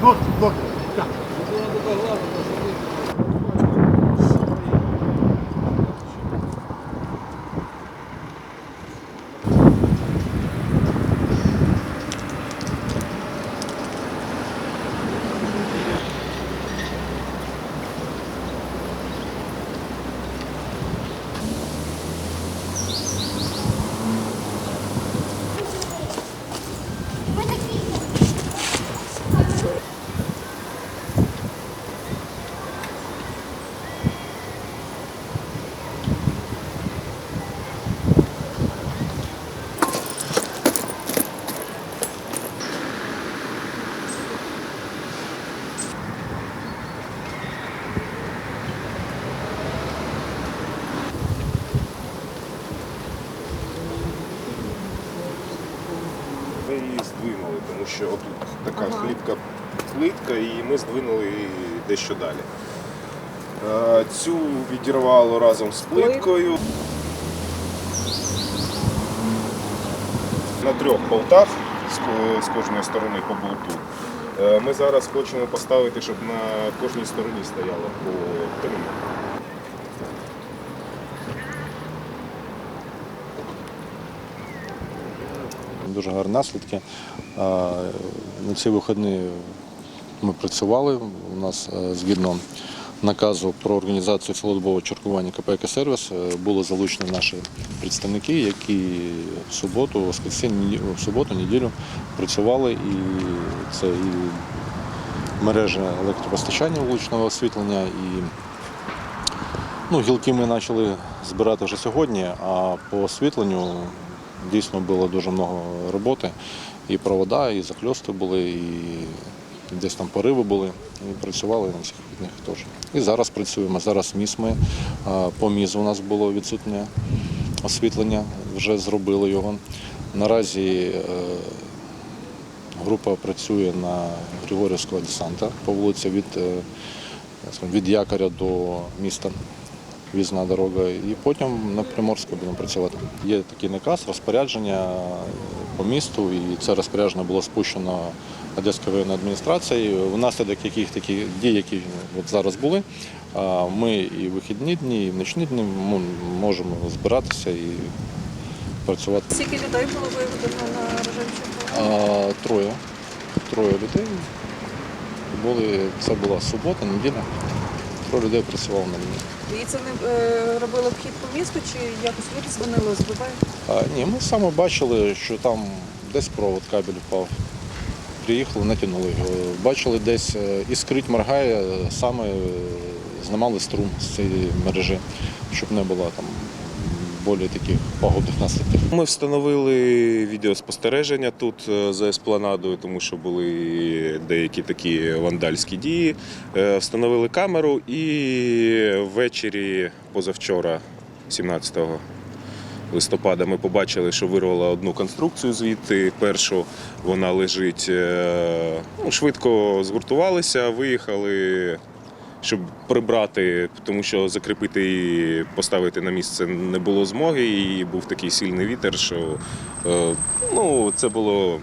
Dur, dur. Тому що отут така хлібка плитка, і ми здвинули її дещо далі. Е, Цю відірвало разом з плиткою. На трьох болтах з кожної сторони по болту. Е, Ми зараз хочемо поставити, щоб на кожній стороні стояло по периметру. Дуже гарні наслідки. На ці вихідні ми працювали. У нас е, згідно наказу про організацію цілодобового чергування КПК сервіс е, були залучені наші представники, які в суботу, в суботу, неділю працювали і це і мережі електропостачання вуличного освітлення, і ну, гілки ми почали збирати вже сьогодні, а по освітленню дійсно було дуже багато роботи. І провода, і захльости були, і десь там пориви були. І працювали на цих них теж. І зараз працюємо. Зараз міс ми. По мізу у нас було відсутнє освітлення, вже зробили його. Наразі е, група працює на Григорівського десанта по вулиці від, е, від якоря до міста. Візна дорога, і потім на Приморську будемо працювати. Є такий наказ, розпорядження по місту, і це розпорядження було спущено Одеською районною адміністрацією. Внаслідок яких таких дій, які от зараз були, ми і вихідні дні, і в нічні дні можемо збиратися і працювати. Скільки людей було виведено на А, троє. Троє людей були. Це була субота, неділя. Троє людей працював на мені. І це не е, робили вхід по місту, чи якось люди дзвонили, збиває? А, ні, ми саме бачили, що там десь провод кабель впав. Приїхали, натягнули його. Бачили десь е, іскрить, моргає, саме е, знімали струм з цієї мережі, щоб не було там більш таких погодних наслідків. Ми встановили відеоспостереження тут е, за еспланадою, тому що були деякі такі вандальські дії. Е, Встановили камеру і ввечері позавчора, 17 листопада, ми побачили, що вирвала одну конструкцію звідти. Першу вона лежить. е, Ну, швидко згуртувалися, виїхали. Щоб прибрати, тому що закріпити і поставити на місце не було змоги, і був такий сильний вітер, що е, ну, це було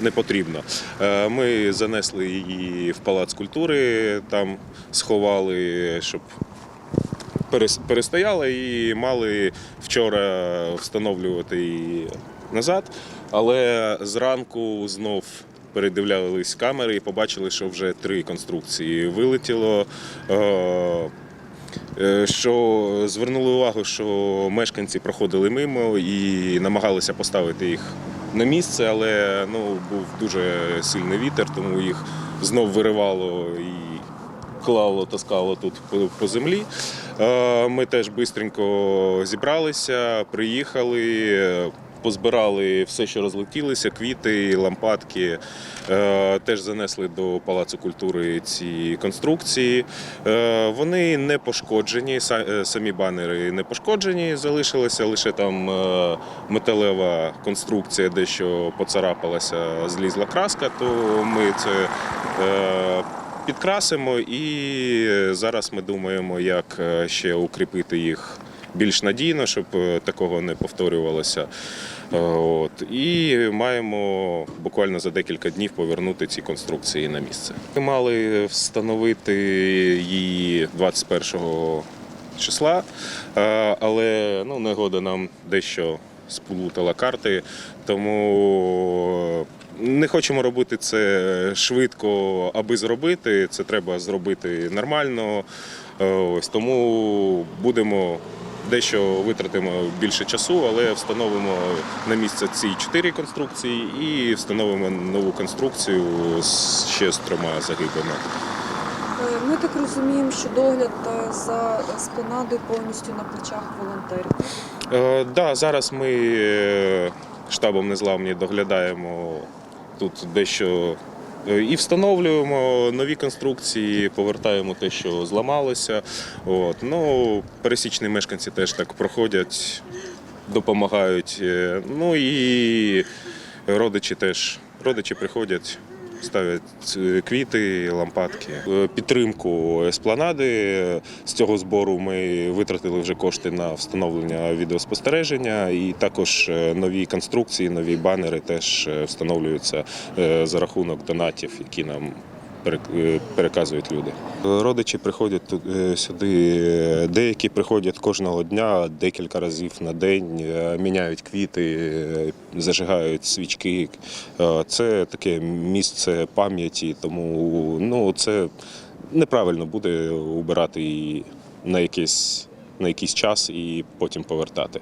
не потрібно. Е, Ми занесли її в палац культури, там сховали, щоб перес- перестояла і мали вчора встановлювати її назад. Але зранку знов передивлялись камери і побачили, що вже три конструкції вилетіло. Е, е, Що звернули увагу, що мешканці проходили мимо і намагалися поставити їх на місце, але ну, був дуже сильний вітер, тому їх знов виривало і клало, таскало тут по, землі. Е, Ми теж швидко зібралися, приїхали. Позбирали все, що розлетілося, квіти, лампадки. Е, Теж занесли до Палацу культури ці конструкції. Е, Вони не пошкоджені, е, самі банери не пошкоджені, залишилася лише там металева конструкція, дещо поцарапалася, злізла краска, то ми це підкрасимо і зараз ми думаємо, як ще укріпити їх більш надійно, щоб е, такого не повторювалося. Е, От, і маємо буквально за декілька днів повернути ці конструкції на місце. Ми мали встановити її 21 числа, е, але ну, негода нам дещо сплутала карти, тому не хочемо робити це швидко, аби зробити. Це треба зробити нормально. Ось тому будемо дещо витратимо більше часу, але встановимо на місце ці чотири конструкції і встановимо нову конструкцію з ще з трьома загибами. Е, Ми так розуміємо, що догляд е, за спланадою повністю на плечах волонтерів. Е, да, зараз ми е, штабом незламні доглядаємо тут дещо і встановлюємо нові конструкції, повертаємо те, що зламалося. От. Ну, пересічні мешканці теж так проходять, допомагають. Е, Ну і родичі теж. Родичі приходять. Ставлять е, квіти, лампадки. Е, Підтримку еспланади. З цього збору ми витратили вже кошти на встановлення відеоспостереження, і також е, нові конструкції, нові банери теж встановлюються за рахунок донатів, які нам переказують люди. Родичі приходять е, сюди. е, Деякі приходять кожного дня, декілька разів на день, е, міняють квіти, е, зажигають свічки. Е, Це таке місце пам'яті, тому ну це неправильно буде убирати на якийсь, на якийсь час і потім повертати.